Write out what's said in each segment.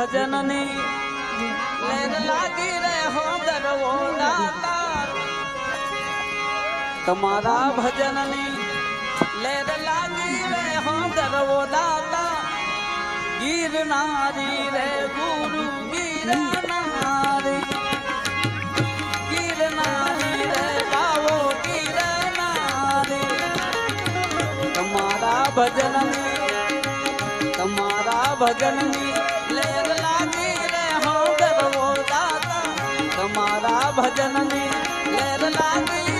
ભજનની લેર લાગી રે હો ગરવો દાતા તમારા ભજનની લેર લાગી રે હો ગરવો દાતા ગિરનારી રે ગુરુ ગિરનારી ગિરનારી રે બાવો ગિરનારી તમારા ભજનની તમારા ભજનની તમારા ભજનની લેર લાગી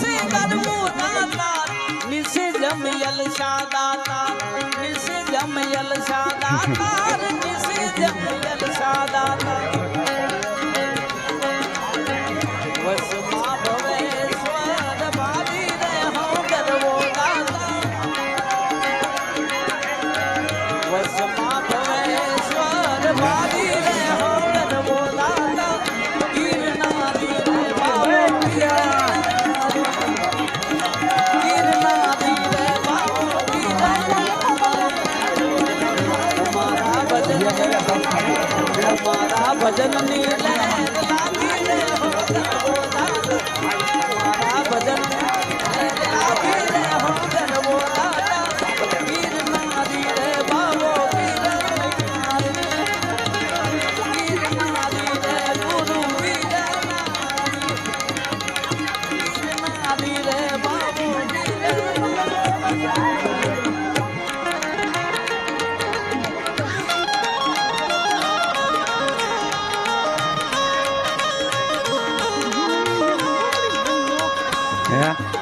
સે કરવો દાતા નિસે જમયલ જમયલ સાદાતા નિસે જમયલ સાદાતા હૈયે ભજનની લાગી રે હો ગરવો 哎呀。